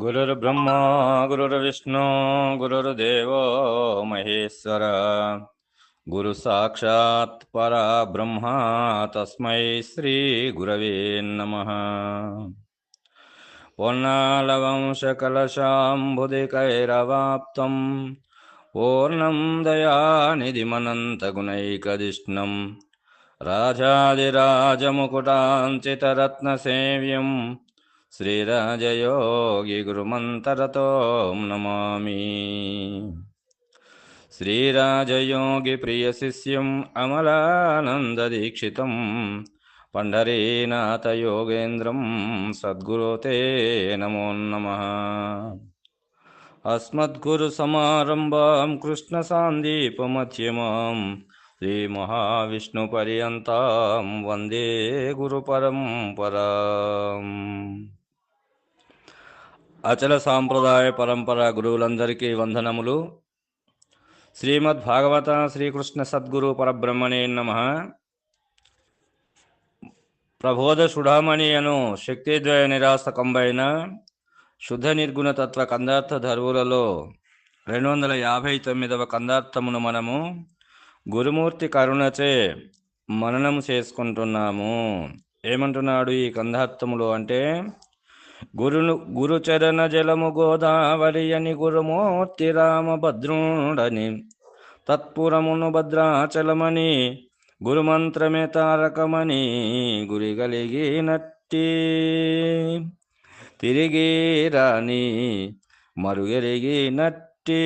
गुरुर्ब्रह्मा गुरुर्विष्णु गुरुर्देवो महेश्वर। गुरुसाक्षात् परब्रह्मा तस्मै श्रीगुरवे नमः। पूर्णालवंशकलशाम्बुदिकैरवाप्तम् पूर्णं दयानिधिमनन्तगुणैकदिष्णम् श्रीराजयोगि गुरुमन्तरतों नमामि श्रीराजयोगिप्रियशिष्यम् अमलानन्ददीक्षितं पण्डरीनाथयोगेन्द्रं सद्गुरो ते नमो नमः अस्मद्गुरुसमारम्भां कृष्णसान्दीपमध्यमां श्रीमहाविष्णुपर्यन्तां वन्दे गुरुपरम्पराम् అచల సాంప్రదాయ పరంపర గురువులందరికీ వందనములు. శ్రీమద్ భాగవత శ్రీకృష్ణ సద్గురు పరబ్రహ్మణే నమ. ప్రబోధ సుడామణి అను శక్తిద్వయ నిరాసకంబైన శుద్ధ నిర్గుణ తత్వ కందార్థ ధరువులలో రెండు వందల యాభై తొమ్మిదవ కందార్థమును మనము గురుమూర్తి కరుణచే మననం చేసుకుంటున్నాము. ఏమంటున్నాడు ఈ కందార్థములు అంటే గురును గురుచరణ జలము గోదావరి అని గురుమూర్తి రామభద్రుడని తత్పురమును భద్రాచలమని గురుమంత్రమే తారకమని గురి కలిగినట్టి. తిరిగి రాని మరుగెరిగినట్టి.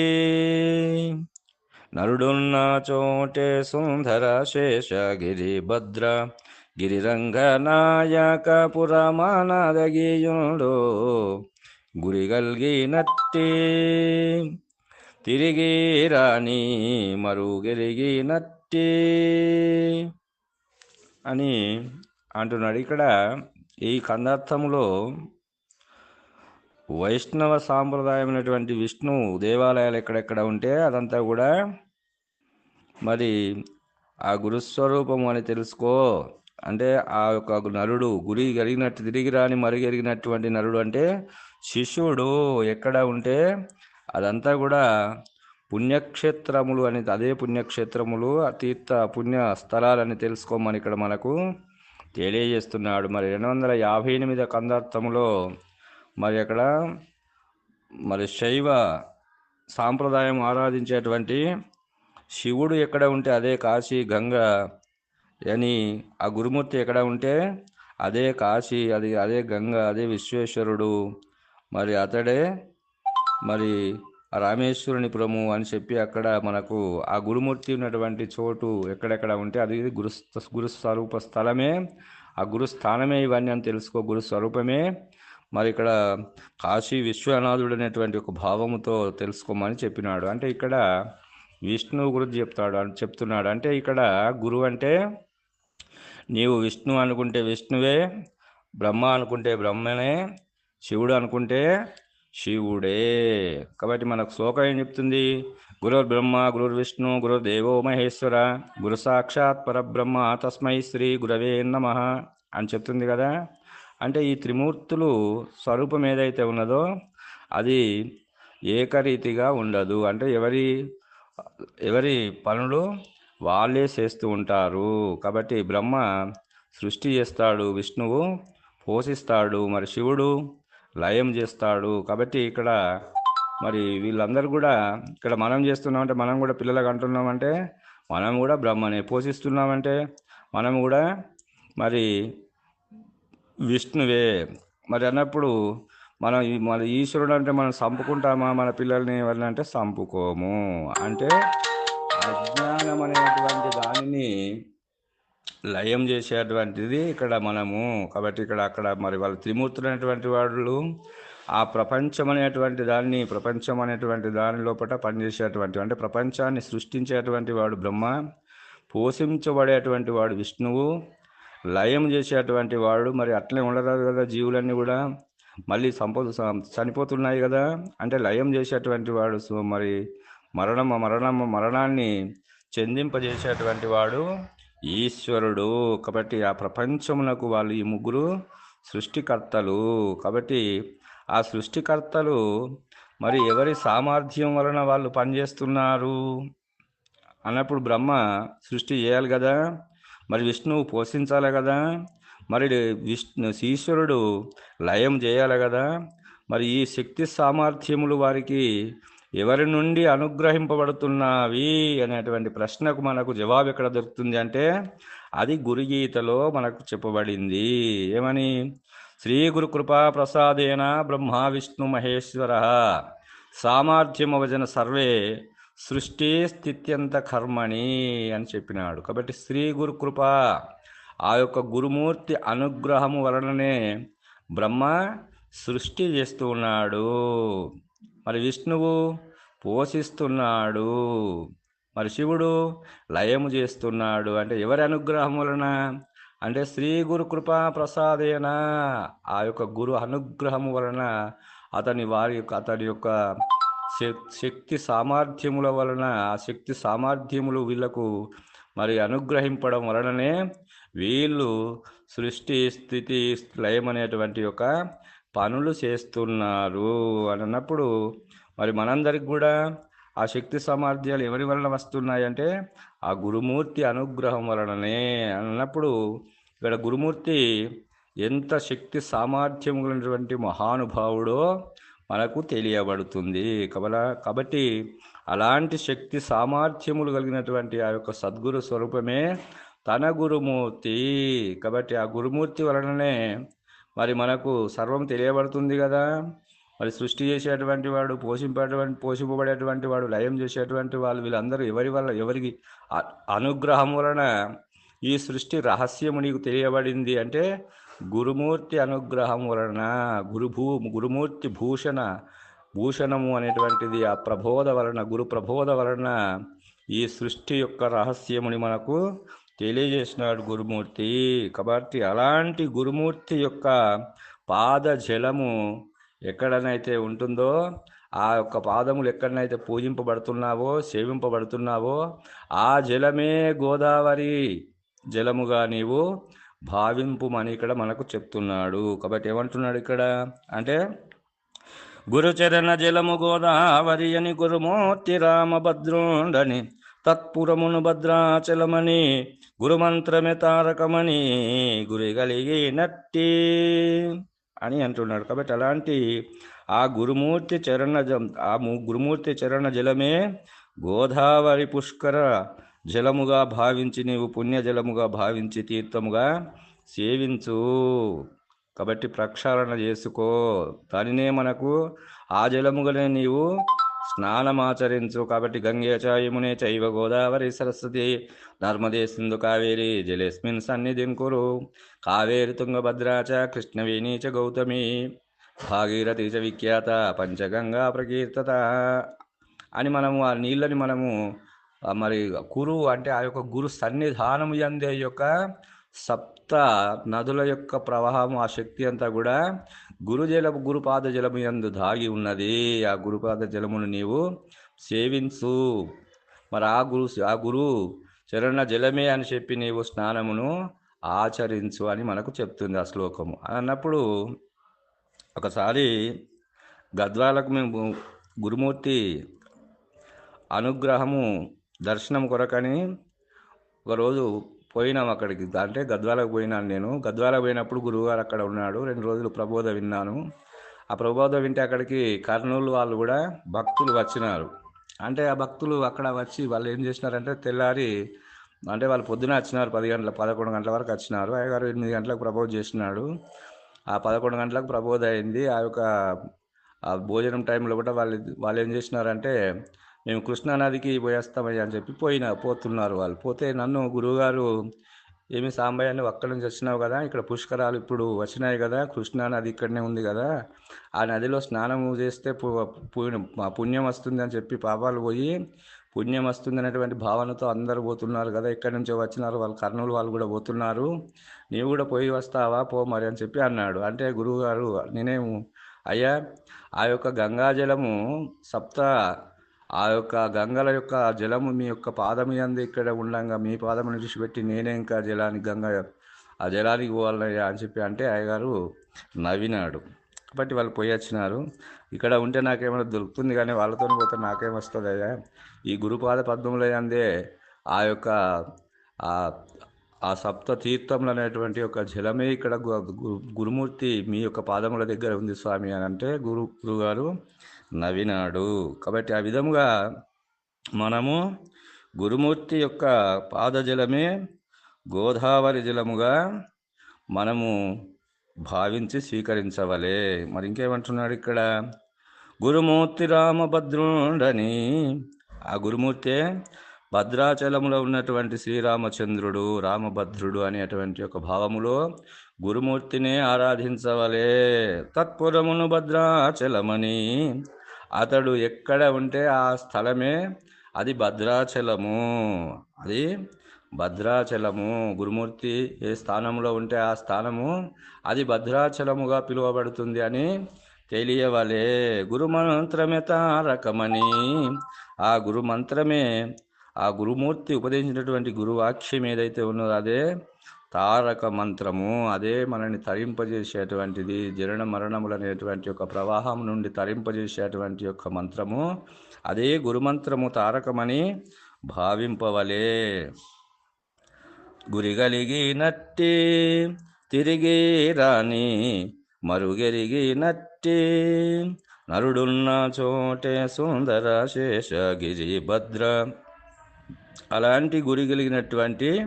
నరుడున్న చోటే సుందర శేషగిరి భద్ర గిరిరంగనాయక పురమానదగీయుడు గురి కలిగినట్టి తిరిగి రాని మరుగెరిగినట్టి అని అంటున్నాడు. ఇక్కడ ఈ కందార్థంలో వైష్ణవ సాంప్రదాయమైనటువంటి విష్ణు దేవాలయాలు ఎక్కడెక్కడ ఉంటే అదంతా కూడా మరి ఆ గురుస్వరూపం అని తెలుసుకో. అంటే ఆ యొక్క నరుడు గురి కలిగినట్టు తిరిగి రాని మరుగెరిగినటువంటి నరుడు అంటే శిష్యుడు. ఎక్కడ ఉంటే అదంతా కూడా పుణ్యక్షేత్రములు అని అదే పుణ్యక్షేత్రములు తీర్థ పుణ్య స్థలాలని తెలుసుకోమని ఇక్కడ మనకు తెలియజేస్తున్నాడు. మరి రెండు వందల యాభై ఎనిమిది కందార్థములో మరి అక్కడ మరి శైవ సాంప్రదాయం ఆరాధించేటువంటి శివుడు ఎక్కడ ఉంటే అదే కాశీ గంగ అని ఆ గురుమూర్తి ఎక్కడ ఉంటే అదే కాశీ అది అదే గంగ అదే విశ్వేశ్వరుడు. మరి అతడే మరి రామేశ్వరుని ప్రము అని చెప్పి అక్కడ మనకు ఆ గురుమూర్తి ఉన్నటువంటి చోటు ఎక్కడెక్కడ ఉంటే అది గురు గురు స్వరూప స్థలమే. ఆ గురు స్థానమే ఇవన్నీ అని తెలుసుకో గురు స్వరూపమే మరి ఇక్కడ కాశీ విశ్వనాథుడు అనేటువంటి ఒక భావముతో తెలుసుకోమని చెప్పినాడు. అంటే ఇక్కడ విష్ణువు గురించి చెప్తాడు అని చెప్తున్నాడు. అంటే ఇక్కడ గురువు అంటే నీవు విష్ణు అనుకుంటే విష్ణువే బ్రహ్మ అనుకుంటే బ్రహ్మనే శివుడు అనుకుంటే శివుడే. కాబట్టి మనకు శ్లోకం ఏం చెప్తుంది? గురుర్ బ్రహ్మ గురుర్ విష్ణు గురు దేవో మహేశ్వర గురు సాక్షాత్ పరబ్రహ్మ తస్మై శ్రీ గురవే నమ అని చెప్తుంది కదా. అంటే ఈ త్రిమూర్తులు స్వరూపం ఏదైతే ఉన్నదో అది ఏకరీతిగా ఉండదు. అంటే ఎవరి ఎవరి పనులు వాళ్ళే చేస్తూ ఉంటారు. కాబట్టి బ్రహ్మ సృష్టి చేస్తాడు విష్ణువు పోషిస్తాడు మరి శివుడు లయం చేస్తాడు. కాబట్టి ఇక్కడ మరి వీళ్ళందరూ కూడా ఇక్కడ మనం చేస్తున్నామంటే మనం కూడా పిల్లలకు అంటున్నామంటే మనం కూడా బ్రహ్మనే. పోషిస్తున్నామంటే మనం కూడా మరి విష్ణువే. మరి అన్నప్పుడు మనం మన ఈశ్వరుడు అంటే మనం చంపుకుంటామా? మన పిల్లల్ని ఎవరినంటే చంపుకోము. అంటే అజ్ఞానం అనేటువంటి దానిని లయం చేసేటువంటిది ఇక్కడ మనము. కాబట్టి ఇక్కడ అక్కడ మరి వాళ్ళ త్రిమూర్తులు అనేటువంటి వాళ్ళు ఆ ప్రపంచం అనేటువంటి దాన్ని ప్రపంచం అనేటువంటి దాని లోపల పనిచేసేటువంటి అంటే ప్రపంచాన్ని సృష్టించేటువంటి వాడు బ్రహ్మ పోషించబడేటువంటి వాడు విష్ణువు లయం చేసేటువంటి వాడు మరి అట్లే ఉండరాదు కదా జీవులన్నీ కూడా. మళ్ళీ సంపద చనిపోతున్నాయి కదా అంటే లయం చేసేటువంటి వాడు సో మరి మరణమ మరణము మరణాన్ని చెందింపజేసేటువంటి వాడు ఈశ్వరుడు. కాబట్టి ఆ ప్రపంచమునకు వాళ్ళు ఈ ముగ్గురు సృష్టికర్తలు. కాబట్టి ఆ సృష్టికర్తలు మరి ఎవరి సామర్థ్యం వలన వాళ్ళు పనిచేస్తున్నారు? అన్నప్పుడు బ్రహ్మ సృష్టి చేయాలి కదా మరి విష్ణువు పోషించాలి కదా మరి విష్ణు ఈశ్వరుడు లయం చేయాలి కదా మరి ఈ శక్తి సామర్థ్యములు వారికి ఎవరి నుండి అనుగ్రహింపబడుతున్నవి అనేటువంటి ప్రశ్నకు మనకు జవాబు ఎక్కడ దొరుకుతుంది అంటే అది గురుగీతలో మనకు చెప్పబడింది. ఏమని? శ్రీ గురు కృపా ప్రసాదేన బ్రహ్మ విష్ణు మహేశ్వర సామర్థ్యమవజన సర్వే సృష్టి స్థిత్యంత కర్మణి అని చెప్పినాడు. కాబట్టి శ్రీ గురు కృప ఆ యొక్క గురుమూర్తి అనుగ్రహము వలననే బ్రహ్మ సృష్టి చేస్తూ ఉన్నాడు. మరి విష్ణువు పోషిస్తున్నాడు. మరి శివుడు లయము చేస్తున్నాడు. అంటే ఎవరి అనుగ్రహం వలన అంటే శ్రీ గురు కృపా ప్రసాదేన ఆ యొక్క గురు అనుగ్రహము వలన అతని వారి యొక్క అతని యొక్క శక్తి సామర్థ్యముల వలన ఆ శక్తి సామర్థ్యములు వీళ్ళకు మరి అనుగ్రహింపడం వలననే వీళ్ళు సృష్టి స్థితి లయం అనేటువంటి యొక్క పనులు చేస్తున్నారు అని అన్నప్పుడు మరి మనందరికి కూడా ఆ శక్తి సామర్థ్యాలు ఎవరి వలన వస్తున్నాయంటే ఆ గురుమూర్తి అనుగ్రహం వలననే అన్నప్పుడు ఇక్కడ గురుమూర్తి ఎంత శక్తి సామర్థ్యం ఉన్నటువంటి మహానుభావుడో మనకు తెలియబడుతుంది. కబల కాబట్టి అలాంటి శక్తి సామర్థ్యములు కలిగినటువంటి ఆ యొక్క సద్గురు స్వరూపమే తన గురుమూర్తి. కాబట్టి ఆ గురుమూర్తి వలననే మరి మనకు సర్వం తెలియబడుతుంది కదా. మరి సృష్టి చేసేటువంటి వాడు పోషింపేటువంటి పోషింపబడేటువంటి వాడు లయం చేసేటువంటి వాళ్ళు వీళ్ళందరూ ఎవరి వల్ల ఎవరికి అనుగ్రహం వలన ఈ సృష్టి రహస్యము నీకు తెలియబడింది అంటే గురుమూర్తి అనుగ్రహం వలన గురుభూ గురుమూర్తి భూషణ భూషణము అనేటువంటిది ఆ ప్రబోధ వలన గురు ప్రబోధ వలన ఈ సృష్టి యొక్క రహస్యముని మనకు తెలియజేసినాడు గురుమూర్తి. కాబట్టి అలాంటి గురుమూర్తి యొక్క పాద జలము ఎక్కడనైతే ఉంటుందో ఆ యొక్క పాదములు ఎక్కడనైతే పూజింపబడుతున్నావో సేవింపబడుతున్నావో ఆ జలమే గోదావరి జలముగా నీవు భావింపుమని ఇక్కడ మనకు చెప్తున్నాడు. కాబట్టి ఏమంటున్నాడు ఇక్కడ? అంటే గురుచరణ జలము గోదావరి అని గురుమూర్తి రామభద్రుండని తత్పురమును భద్రాచలమని గురుమంత్రమే తారకమని గురి కలిగినట్టి అని అంటున్నాడు. కాబట్టి అలాంటి ఆ గురుమూర్తి చరణ జం- ఆ గురుమూర్తి చరణ జలమే గోదావరి పుష్కర జలముగా భావించి నీవు పుణ్య జలముగా భావించి తీర్థముగా సేవించు. కాబట్టి ప్రక్షాళన చేసుకో. దానినే మనకు ఆ జలముగానే నీవు స్నానమాచరించు కాబట్టి గంగే చ చైవ గోదావరి సరస్వతి. నర్మదే సింధు కావేరి జలేస్మిన్ సన్నిధిన్ కురు. కావేరి తుంగభద్రా చ కృష్ణవేణి చ గౌతమి. భాగీరథి చ విఖ్యాత పంచగంగా ప్రకీర్తత. అని మనము ఆ నీళ్ళని మనము మరి గురు అంటే ఆ యొక్క గురు సన్నిధానం ఎందే యొక్క సప్త నదుల యొక్క ప్రవాహం ఆ శక్తి అంతా కూడా గురుజలము గురుపాద జలము యందు దాగి ఉన్నది. ఆ గురుపాద జలమును నీవు సేవించు. మరి ఆ గురు ఆ గురు చరణ జలమే అని చెప్పి నీవు స్నానమును ఆచరించు అని మనకు చెప్తుంది ఆ శ్లోకము. అన్నప్పుడు ఒకసారి గద్వాలకు మేము గురుమూర్తి అనుగ్రహము దర్శనం కొరకని ఒకరోజు పోయినాం అక్కడికి. అంటే గద్వాలకు పోయినాను నేను. గద్వాలకు పోయినప్పుడు గురువుగారు అక్కడ ఉన్నాడు. రెండు రోజులు ప్రబోధ విన్నాను. ఆ ప్రబోధ వింటే అక్కడికి కర్నూలు వాళ్ళు కూడా భక్తులు వచ్చినారు. అంటే ఆ భక్తులు అక్కడ వచ్చి వాళ్ళు ఏం చేసినారంటే తెల్లారి అంటే వాళ్ళు పొద్దున వచ్చినారు. పది గంటల పదకొండు గంటల వరకు వచ్చినారు. అయ్యగారు ఎనిమిది గంటలకు ప్రబోధ చేసినాడు. ఆ పదకొండు గంటలకు ప్రబోధ అయింది. ఆ యొక్క ఆ భోజనం టైంలో కూడా వాళ్ళు వాళ్ళు ఏం చేసినారంటే మేము కృష్ణానదికి పోయేస్తామయ్యా అని చెప్పి పోయిన పోతున్నారు వాళ్ళు. పోతే నన్ను గురువుగారు ఏమి సాంబయ్య నువ్వు అక్కడి నుంచి వచ్చినావు కదా ఇక్కడ పుష్కరాలు ఇప్పుడు వచ్చినాయి కదా కృష్ణా నది ఇక్కడనే ఉంది కదా. ఆ నదిలో స్నానం చేస్తే పుణ్యం వస్తుంది అని చెప్పి పాపాలు పోయి పుణ్యం వస్తుంది అనేటువంటి భావనతో అందరూ పోతున్నారు కదా ఎక్కడి నుంచో వచ్చినారు వాళ్ళు కర్నూలు వాళ్ళు కూడా పోతున్నారు. నీవు కూడా పోయి వస్తావా పో మరి అని చెప్పి అన్నాడు. అంటే గురువుగారు నేనేము అయ్యా ఆ యొక్క గంగాజలము సప్త ఆ యొక్క గంగల యొక్క జలము మీ యొక్క పాదము అంది ఇక్కడ ఉండగా మీ పాదమును విడిచిపెట్టి నేనే ఇంకా జలానికి గంగ ఆ జలానికి పోవాలయ్యా అని చెప్పి అంటే అయ్యగారు నవ్వినాడు. కాబట్టి వాళ్ళు పోయి వచ్చినారు. ఇక్కడ ఉంటే నాకేమైనా దొరుకుతుంది కానీ వాళ్ళతో పోతే నాకేమొస్తుంది అయ్యా? ఈ గురుపాద పద్మముల అందే ఆ యొక్క ఆ సప్త తీర్థములు అనేటువంటి ఒక జలమే ఇక్కడ గురుమూర్తి మీ యొక్క పాదముల దగ్గర ఉంది స్వామి అని అంటే గురు గురుగారు నవ్వినాడు కాబట్టి ఆ విధముగా మనము గురుమూర్తి యొక్క పాదజలమే గోదావరి జలముగా మనము భావించి స్వీకరించవలే. మరి ఇంకేమంటున్నాడు ఇక్కడ? గురుమూర్తి రామభద్రుడని. ఆ గురుమూర్తే భద్రాచలములో ఉన్నటువంటి శ్రీరామచంద్రుడు రామభద్రుడు అనేటువంటి ఒక భావములో గురుమూర్తిని ఆరాధించవలే. తత్పురమును భద్రాచలమని. అతడు ఎక్కడ ఉంటే ఆ స్థలమే అది భద్రాచలము. అది భద్రాచలము. గురుమూర్తి ఏ స్థానంలో ఉంటే ఆ స్థానము అది భద్రాచలముగా పిలువబడుతుంది అని తెలియవలే. గురుమంత్రమే తారకమని. ఆ గురు మంత్రమే ఆ గురుమూర్తి ఉపదేశించినటువంటి గురువాక్యం ఏదైతే ఉన్నదో అదే తారక మంత్రము అదే మనల్ని తరింపజేసేటువంటిది జనన మరణములు అనేటువంటి యొక్క ప్రవాహం నుండి తరింపజేసేటువంటి యొక్క మంత్రము. అదే గురుమంత్రము తారకమని భావింపవలే. గురిగలిగినట్టి తిరిగి రాని మరుగెరిగినట్టి నరుడున్న చోటే సుందర శేషగిరి భద్ర. అలాంటి గురి కలిగినటువంటి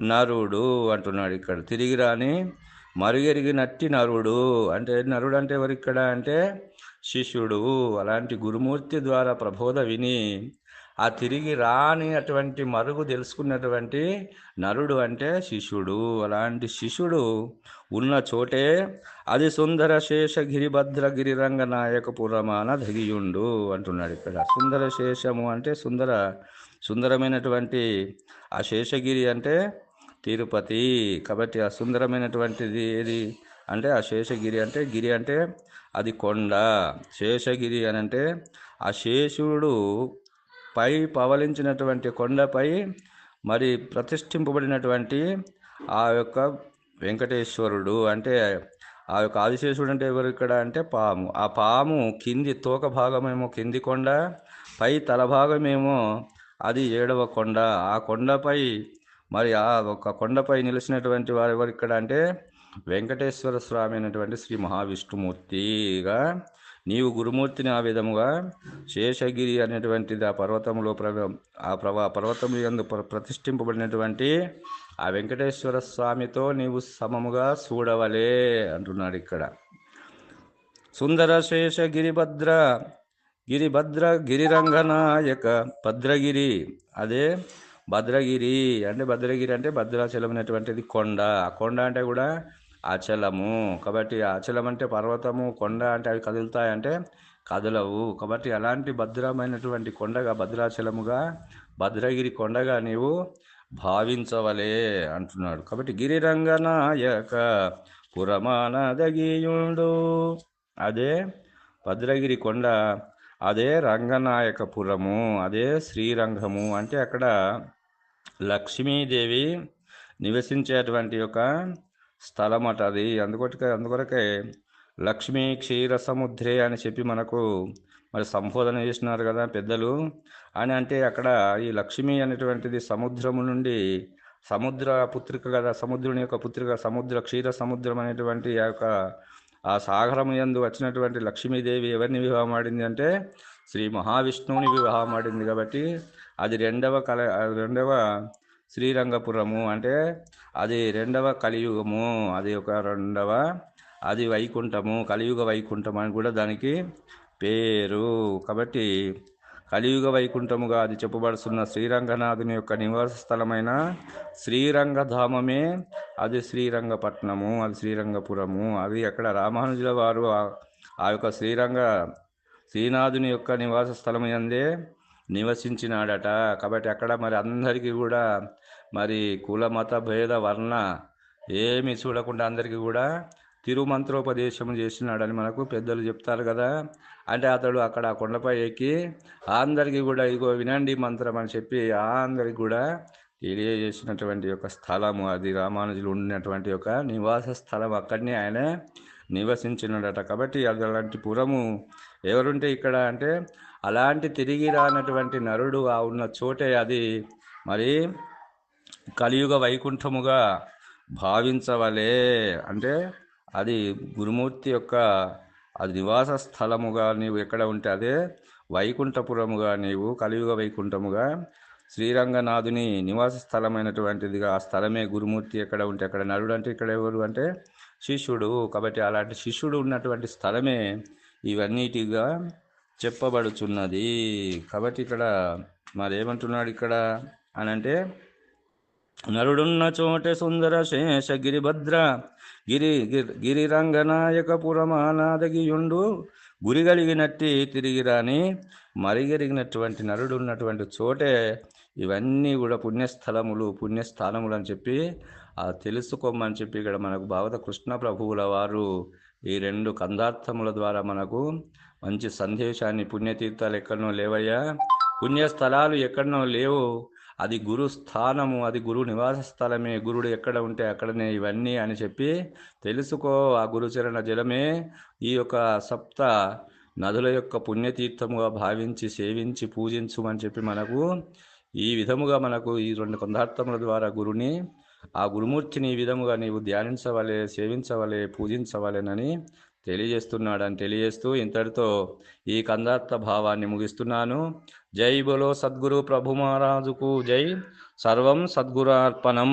నరుడు అంటున్నాడు ఇక్కడ. తిరిగి రాని మరుగెరిగినట్టి నరుడు అంటే నరుడు అంటే ఎవరు ఇక్కడ అంటే శిష్యుడు. అలాంటి గురుమూర్తి ద్వారా ప్రబోధ విని ఆ తిరిగి రాని అటువంటి మరుగు తెలుసుకున్నటువంటి నరుడు అంటే శిష్యుడు. అలాంటి శిష్యుడు ఉన్న చోటే అది సుందర శేషగిరి భద్రగిరి రంగనాయక పురమాన ధగియుండు అంటున్నాడు ఇక్కడ. సుందర శేషము అంటే సుందర సుందరమైనటువంటి ఆ శేషగిరి అంటే తిరుపతి. కాబట్టి ఆ సుందరమైనటువంటిది ఏది అంటే ఆ శేషగిరి అంటే గిరి అంటే అది కొండ. శేషగిరి అని అంటే ఆ శేషుడు పై పవలించినటువంటి కొండపై మరి ప్రతిష్ఠింపబడినటువంటి ఆ యొక్క వెంకటేశ్వరుడు అంటే ఆ యొక్క ఆదిశేషుడు అంటే ఎవరు ఇక్కడ అంటే పాము. ఆ పాము కింది తోక భాగమేమో కింది కొండ పై తల భాగమేమో అది ఏడవ కొండ. ఆ కొండపై మరి ఆ ఒక కొండపై నిలిచినటువంటి వారు ఎవరు ఇక్కడ అంటే వెంకటేశ్వర స్వామి అయినటువంటి శ్రీ మహావిష్ణుమూర్తిగా నీవు గురుమూర్తిని ఆ విధముగా శేషగిరి అనేటువంటిది ఆ పర్వతంలో ప్ర ఆ ప్రవా పర్వతం ఎందు ప్ర ప్రతిష్ఠింపబడినటువంటి ఆ వెంకటేశ్వర స్వామితో నీవు సమముగా చూడవలే అంటున్నాడు ఇక్కడ. సుందర శేష గిరిభద్ర గిరిరంగనాయక భద్రగిరి. అదే భద్రగిరి. అంటే భద్రగిరి అంటే భద్రాచలం అనేటువంటిది కొండ. ఆ కొండ అంటే కూడా అచలము కాబట్టి అచలం అంటే పర్వతము కొండ అంటే అవి కదులుతాయంటే కదలవు. కాబట్టి అలాంటి భద్రమైనటువంటి కొండగా భద్రాచలముగా భద్రగిరి కొండగా నీవు భావించవలే అంటున్నాడు. కాబట్టి గిరిరంగనాయక పురమానదగియుండు అదే భద్రగిరి కొండ అదే రంగనాయకపురము అదే శ్రీరంగము అంటే అక్కడ లక్ష్మీదేవి నివసించేటువంటి ఒక స్థలం అట అది. అందుకొరకే అందుకొరకే లక్ష్మీ క్షీర సముద్రే అని చెప్పి మనకు మరి సంబోధన చేసినారు కదా పెద్దలు. అని అంటే అక్కడ ఈ లక్ష్మి అనేటువంటిది సముద్రము నుండి సముద్ర పుత్రిక కదా సముద్రుని యొక్క పుత్రిక సముద్ర క్షీర సముద్రం అనేటువంటి ఆ యొక్క ఆ సాగరం యందు వచ్చినటువంటి లక్ష్మీదేవి ఎవరిని వివాహం ఆడింది అంటే శ్రీ మహావిష్ణువుని వివాహం ఆడింది కాబట్టి అది రెండవ కల రెండవ శ్రీరంగపురము అంటే అది రెండవ కలియుగము అది ఒక రెండవ అది వైకుంఠము కలియుగ వైకుంఠం అని కూడా దానికి పేరు. కాబట్టి కలియుగ వైకుంఠముగా అది చెప్పబడుతున్న శ్రీరంగనాథుని యొక్క నివాస స్థలమైన శ్రీరంగధామమే అది శ్రీరంగపట్నము అది శ్రీరంగపురము. అది అక్కడ రామానుజుల వారు ఆ- యొక్క శ్రీరంగ శ్రీనాథుని యొక్క నివాస స్థలం నివసించినాడట. కాబట్టి అక్కడ మరి అందరికీ కూడా మరి కుల మత భేద వర్ణ ఏమి చూడకుండా అందరికీ కూడా తిరుమంత్రోపదేశం చేసినాడని మనకు పెద్దలు చెప్తారు కదా. అంటే అతడు అక్కడ ఆ కొండపై ఎక్కి అందరికీ కూడా ఇగో వినండి మంత్రం అని చెప్పి అందరికి కూడా తెలియజేసినటువంటి యొక్క స్థలము అది. రామానుజులు ఉండినటువంటి యొక్క నివాస స్థలం అక్కడనే ఆయన నివసించినడట. కాబట్టి అది అలాంటి పురము ఎవరుంటే ఇక్కడ అంటే అలాంటి తిరిగి రానటువంటి నరుడు ఆ ఉన్న చోటే అది. మరి కలియుగ వైకుంఠముగా భావించవలే. అంటే అది గురుమూర్తి యొక్క అది నివాస స్థలముగా నీవు ఎక్కడ ఉంటే అదే వైకుంఠపురముగా నీవు కలియుగ వైకుంఠముగా శ్రీరంగనాథుని నివాస స్థలమైనటువంటిదిగా ఆ స్థలమే గురుమూర్తి ఎక్కడ ఉంటే అక్కడ. నరుడు అంటే ఇక్కడ ఎవరు అంటే శిష్యుడు. కాబట్టి అలాంటి శిష్యుడు ఉన్నటువంటి స్థలమే ఇవన్నిటిగా చెప్పబడుచున్నది. కాబట్టి ఇక్కడ మరేమంటున్నాడు ఇక్కడ అని అంటే నరుడున్న చోటే సుందర శేష గిరిభద్ర గిరి గిరి గిరిరంగనాయక గురి కలిగినట్టి తిరిగి రాని మరిగెరిగినటువంటి నరుడు ఉన్నటువంటి చోటే ఇవన్నీ కూడా పుణ్యస్థలములు పుణ్యస్థానములు అని చెప్పి ఆ తెలుసుకోమని చెప్పి ఇక్కడ మనకు భావత కృష్ణ ప్రభువుల వారు ఈ రెండు కందార్థముల ద్వారా మనకు మంచి సందేశాన్ని పుణ్యతీర్థాలు ఎక్కడనో లేవయ్యా. పుణ్యస్థలాలు ఎక్కడనో లేవు. అది గురు స్థానము అది గురు నివాస స్థలమే గురుడు ఎక్కడ ఉంటే అక్కడనే ఇవన్నీ అని చెప్పి తెలుసుకో ఆ గురుచరణ జలమే ఈ యొక్క సప్త నదుల యొక్క పుణ్యతీర్థముగా భావించి సేవించి పూజించుమని చెప్పి మనకు ఈ విధముగా మనకు ఈ రెండు కొందార్థముల ద్వారా గురుని ఆ గురుమూర్తిని ఈ విధముగా నీవు ధ్యానించవలే సేవించవలే పూజించవలేనని తెలియజేస్తున్నాడని తెలియజేస్తూ ఇంతటితో ఈ కందార్థ భావాన్ని ముగిస్తున్నాను. జై బులో సద్గురు ప్రభు మహారాజుకు జై. సర్వం సద్గురార్పణం.